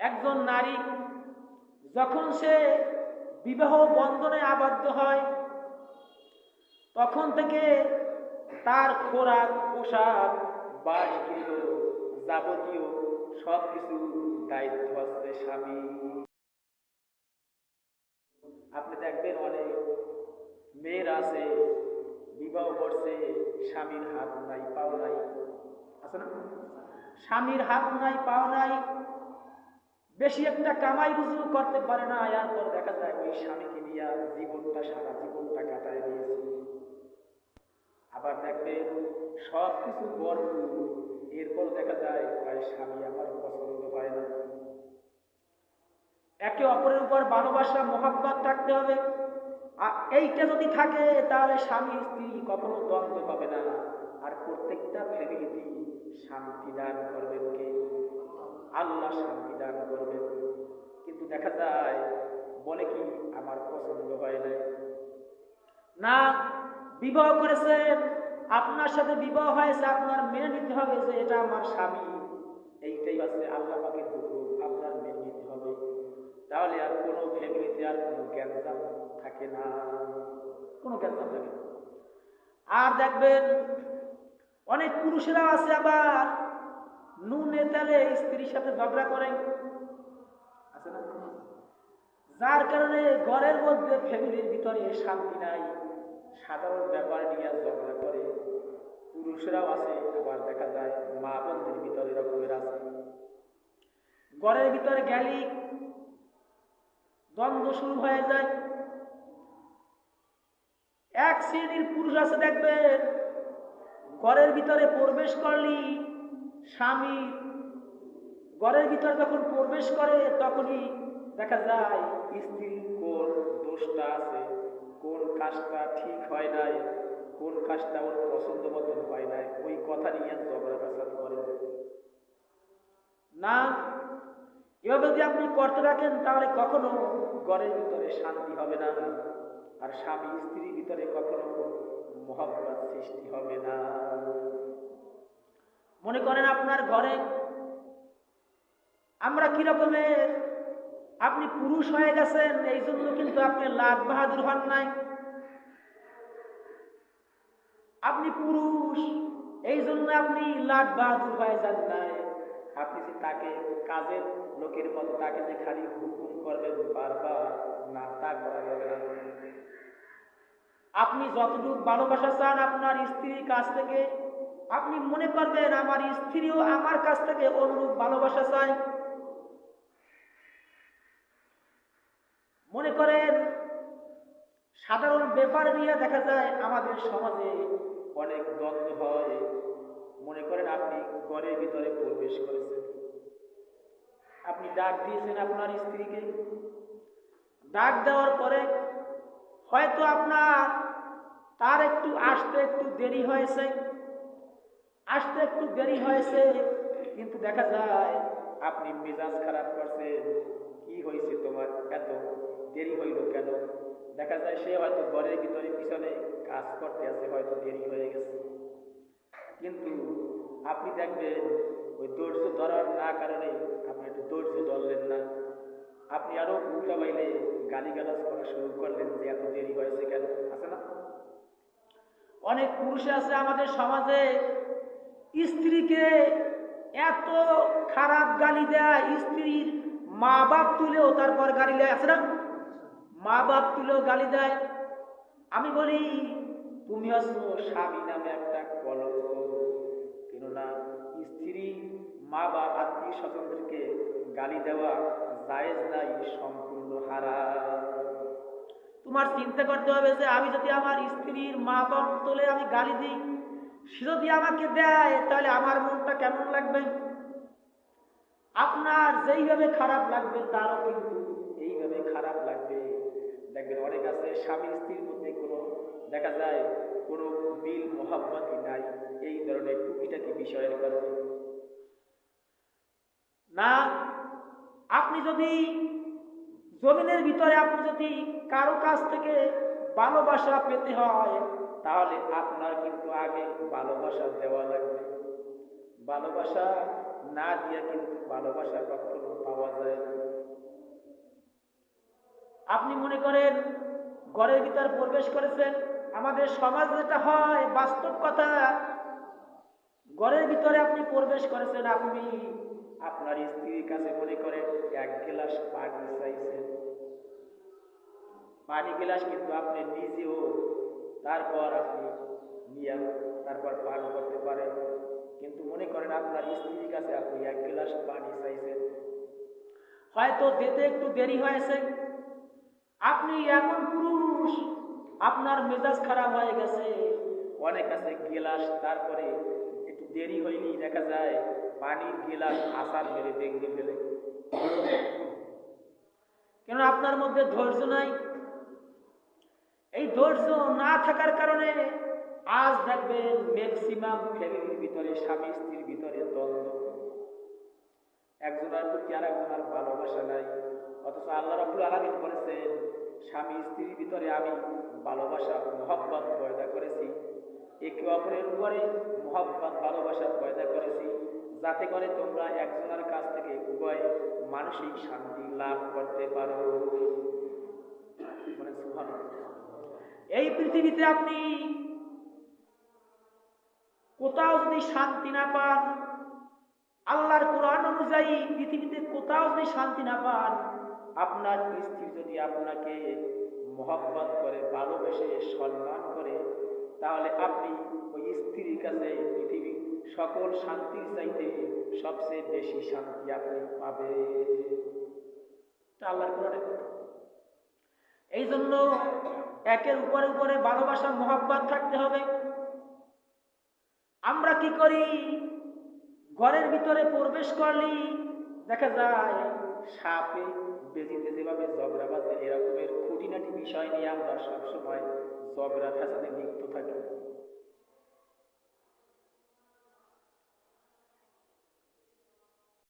একজন নারী যখন সে বিবাহ বন্ধনে আবদ্ধ হয়, তখন থেকে তার খোরাক, পোশাক, বাসগৃহ যাবতীয় সব কিছু দায়িত্ব হচ্ছে স্বামী। আপনি দেখবেন অনেক মেয়েরা আছে, বিবাহ করছে, স্বামীর হাত নাই, পাও নাই। আছে না? স্বামীর হাত নাই, পাও নাই বেশি একটা কামাই রুজু করতে পারে না, এরপর দেখা যায় ওই স্বামীকে নিয়ে জীবনটা, সারা জীবনটা কাটায় দিয়েছে। আবার দেখবেন সব কিছু ভরপুর এরপর দেখা যায়, ভাই, স্বামী আমার পছন্দ হয় না। একে অপরের উপর ভালোবাসা, মহাব্বত থাকতে হবে। আর এইটা যদি থাকে, তাহলে স্বামী, স্ত্রী কখনো দ্বন্দ্ব হবে না। আর প্রত্যেকটা ফ্যামিলিতে শান্তি দান করবেন কে? আল্লাহ শান্তি দেখা যায়, বলে কি আমার পছন্দ হয় না না, বিবাহ করেছে, আপনার সাথে বিবাহ হয়েছে, আপনার মেনে নিতে হবে যে এটা আমার স্বামী। এইটাই হচ্ছে আল্লাহ পাকের হুকুম, আপনার মেনে নিতে হবে। তাহলে আর কোনো ফ্যামিলিতে আর কোনো গ্যাঞ্জাম থাকে না। কোনো গ্যাঞ্জাম থাকে না। আর দেখবেন, অনেক পুরুষেরা আছে আবার নুনে তেলে স্ত্রীর সাথে ঝগড়া করে। আছে না যার কারণে ঘরের মধ্যে ফ্যামিলির ভিতরে শান্তি নাই। সাধারণ ব্যাপার নিয়ে ঝগড়া করে। পুরুষরাও আছে, আবার দেখা যায় মা বোনদের ভিতরে রকমের আছে। ঘরের ভিতরে গেলি, দ্বন্দ্ব শুরু হয়ে যায়। এক শ্রেণির পুরুষ আছে, দেখবেন, ঘরের ভিতরে প্রবেশ করলি, স্বামী ঘরের ভিতরে যখন প্রবেশ করে, তখনই দেখা যায়, স্ত্রীর কোন দোষটা আছে কোন কাজটা ঠিক হয় নাই কোন কাজটা ওর পছন্দ মতন হয় নাই, ওই কথা নিয়ে ঝগড়া পেশাদ করে না, এভাবে যদি আপনি করতে রাখেন তাহলে কখনো ঘরের ভিতরে শান্তি হবে না, আর স্বামী স্ত্রীর ভিতরে কখনো মহাব্বত সৃষ্টি হবে না। মনে করেন আপনার ঘরে আমরা কি রকমের আপনি পুরুষ হয়ে গেছেন, এই জন্য কিন্তু আপনি লাভ বাহাদুর হন নাই। আপনি পুরুষ, এই জন্য আপনি লাভ বাহাদুর হয়ে যান নাই। আপনি যে তাকে কাজের লোকের মতো তাকে যে খালি হুকুম করবেন, বারবার না, তা করা যাবে না। আপনি যতটুকু ভালোবাসা চান আপনার স্ত্রীর কাছ থেকে, আপনি মনে করবেন আমার স্ত্রীও আমার কাছ থেকে অনুরূপ ভালোবাসা চায়। মনে করেন, সাধারণ ব্যাপার নিয়ে দেখা যায় আমাদের সমাজে অনেক দ্বন্দ্ব হয়। মনে করেন আপনি ঘরের ভিতরে প্রবেশ করেছেন। আপনি ডাক দিয়েছেন আপনার স্ত্রীকে। ডাক দেওয়ার পরে হয়তো আপনার তার একটু আসতে একটু দেরি হয়েছে, আসতে একটু দেরি হয়েছে, কিন্তু দেখা যায় আপনি মেজাজ খারাপ করছেন। কি হয়েছে তোমার এত দেরি হইল কেন? দেখা যায় সে হয়তো ঘরের ভিতরে পিছনে কাজ করতে আছে, হয়তো দেরি হয়ে গেছে। কিন্তু আপনি দেখবেন, ওই ধৈর্য ধরার না কারণে আপনি একটু ধৈর্য ধরলেন না। আপনি আরও উল্টা বাইলে গালি গালাজ করা শুরু করলেন যে এত দেরি হয়েছে কেন? আছে না? অনেক পুরুষ আছে আমাদের সমাজে, স্ত্রীকে এত খারাপ গালি দেয়, স্ত্রীর মা বাপ তুলেও তারপর গালি দেয়, আছে না? মা বাপ তুলেও গালি দেয়। আমি বলি, তুমি হচ্ছ স্বামী নামে একটা কলম কেননা স্ত্রী মা বাপ আত্মীয় স্বজনদেরকে গালি দেওয়া জায়েজ নাই, সম্পূর্ণ হারা তোমার চিন্তা করতে হবে যে আমি যদি আমার স্ত্রীর মা বাপ তোলে আমি গালি দিই, সে যদি আমাকে দেয়, তাহলে আমার মনটা কেমন লাগবে? আপনার যেইভাবে খারাপ লাগবে, তারও কিন্তু এইভাবে খারাপ লাগবে। দেখবেন অনেক আছে, স্বামী স্ত্রীর মধ্যে কোনো, দেখা যায় কোনো মিল মোহাব্বতই নাই, এই ধরনের টুকিটাকি বিষয়ের কারণে। না, আপনি যদি জমিনের ভিতরে আপনি যদি কারও কাছ থেকে ভালোবাসা পেতে হয়, তাহলে আপনার কিন্তু আগে ভালোবাসা দেওয়া লাগবে। ভালোবাসা না দিয়ে কিন্তু ভালোবাসা কখনো পাওয়া যায় আপনি মনে করেন ঘরের ভিতর প্রবেশ করেছেন? আমাদের সমাজ যেটা হয়, বাস্তব কথা, ঘরের ভিতরে আপনি প্রবেশ করেছেন, আপনি আপনার স্ত্রীর কাছে মনে করেন, এক গ্লাস পানি চাইছেন। পানি গ্লাস কিন্তু আপনি নিজেও তারপর আপনি নিয়ে, তারপর পান করতে পারেন। কিন্তু মনে করেন আপনার স্ত্রীর কাছে আপনি এক গ্লাস পানি চাইছেন। হয়তো যেতে একটু দেরি হয়েছে আপনি এমন পুরুষ, আপনার মেজাজ খারাপ হয়ে গেছে। অনেক আছে গেলাস, তারপরে একটু দেরি হয়নি, দেখা যায় পানির গেলাস আসার মেরে ভেঙে ফেলে। কেন আপনার মধ্যে ধৈর্য নাই। এই ধৈর্য না থাকার কারণে আজ দেখবেন ম্যাক্সিমাম ফ্যামিলির ভিতরে, স্বামী স্ত্রীর ভিতরে দ্বন্দ্ব। একজনের প্রতি আর একজনের ভালোবাসা নাই। অথচ আল্লাহ রাবুল আলমিন বলেছেন স্বামী স্ত্রীর ভিতরে আমি ভালোবাসা, মোহাব্বত পয়দা করেছি। একে অপরের উপরে মোহাব্বত, ভালোবাসা পয়দা করেছি। যাতে করে তোমরা একজনের কাছ থেকে উভয় মানসিক শান্তি লাভ করতে পারো। মানে। এই পৃথিবীতে আপনি কোথাও যদি শান্তি না পান, আল্লাহর কোরআন অনুযায়ী পৃথিবীতে কোথাও যদি শান্তি না পান আপনার স্ত্রী যদি আপনাকে মহব্বত করে, ভালোবেসে, সম্মান করে, তাহলে আপনি ওই স্ত্রীর কাছে পৃথিবী সকল শান্তির চাইতে সবচেয়ে বেশি শান্তি আপনি পাবে এই জন্য একের উপরে উপরে ভালোবাসা, মহাব্বত থাকতে হবে। আমরা কি করি? ঘরের ভিতরে প্রবেশ করলি দেখা যায় সাপে বেজিতে যেভাবে ঝগড়া বাজে এরকমের খুঁটিনাটি বিষয় নিয়ে আমরা সবসময় ঝগড়া ফ্যাসাদে লিপ্ত থাকি।